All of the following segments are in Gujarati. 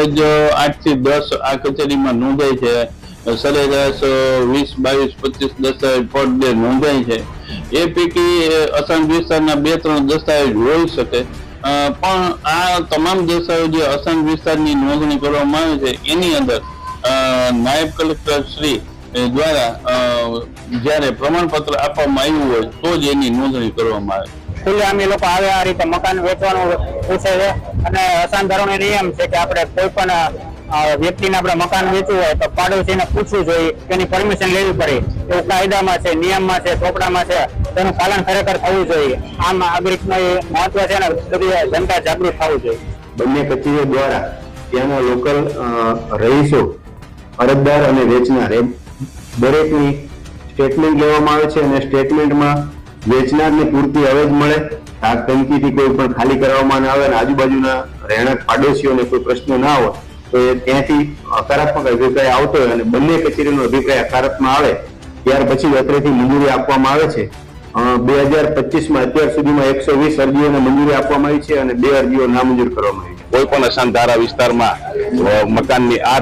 એવરેજ આઠથી દસ આ કચેરીમાં નોંધાય છે, સરેરાશ વીસ, બાવીસ, પચીસ દસ્તાવેજ પર ડે નોંધાય છે. એ પૈકી અસાંજ વિસ્તારના બે, ત્રણ દસ્તાવેજ હોઈ શકે. પણ આ તમામ દસ્તાવેજો અસાંજ વિસ્તારની નોંધણી કરવામાં આવે છે, એની અંદર નાયબ કલેક્ટર શ્રી દ્વારા જ્યારે પ્રમાણપત્ર આપવામાં આવ્યું હોય, તો જ એની નોંધણી કરવામાં આવે. ખુલ્લે અમે લોકો આવે આ રીતે મકાન વેચવાનું પૂછે છે. અને અસાનધારણનો નિયમ છે કે આપણે કોઈ પણ વ્યક્તિને આપણે મકાન વેચવું હોય તો પાડોશીને પૂછવું જોઈએ તેની પરમિશન લેવી પડે. એવું કાયદામાં છે, નિયમમાં છે, ચોપડામાં છે, તેનું પાલન ખરેખર થવું જોઈએ. આમ નાગરિકનું એ મહત્વ છે અને બધી જનતા જાગૃત થવું જોઈએ. બંને કચેરીઓ દ્વારા ત્યાંના લોકલ રહીશો, અરજદાર અને વેચનાર એમ દરેકની સ્ટેટમેન્ટ લેવામાં આવે છે અને સ્ટેટમેન્ટમાં વેચનારને પૂરતી અવેજ મળે. આ ટંકીથી કોઈ પણ ખાલી કરવામાં ના આવે અને આજુબાજુના રહેણાંક પાડોશીઓને કોઈ પ્રશ્ન ના હોય તો એ ત્યાંથી હકારાત્મક અભિપ્રાય આવતો હોય અને બંને કચેરીનો અભિપ્રાય હકારાત્મક આવે, ત્યાર પછી અત્રેથી મંજૂરી આપવામાં આવે છે. બે હજાર પચીસમાં અત્યાર સુધીમાં એકસો વીસ અરજીઓને મંજૂરી આપવામાં આવી છે અને બે અરજીઓ નામંજૂર કરવામાં આવી છે. કોઈ પણ અશાંતધારા વિસ્તારમાં મકાનની આ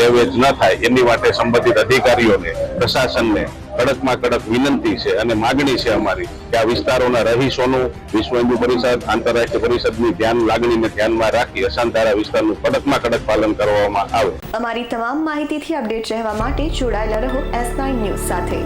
લેવેજ ન થાય, એની માટે સંબંધિત અધિકારીઓને, પ્રશાસનને કડકમાં કડક વિનંતી છે અને માગણી છે અમારી કે આ વિસ્તારોના રહીશોનું વિશ્વ હિન્દુ પરિષદ, આંતરરાષ્ટ્રીય પરિષદની ધ્યાન લાગણીને ધ્યાનમાં રાખી અશાંતધારા વિસ્તારનું કડકમાં કડક પાલન કરવામાં આવે. અમારી તમામ માહિતીથી અપડેટ રહેવા માટે જોડાયેલા રહો એસ નાઇન ન્યૂઝ સાથે.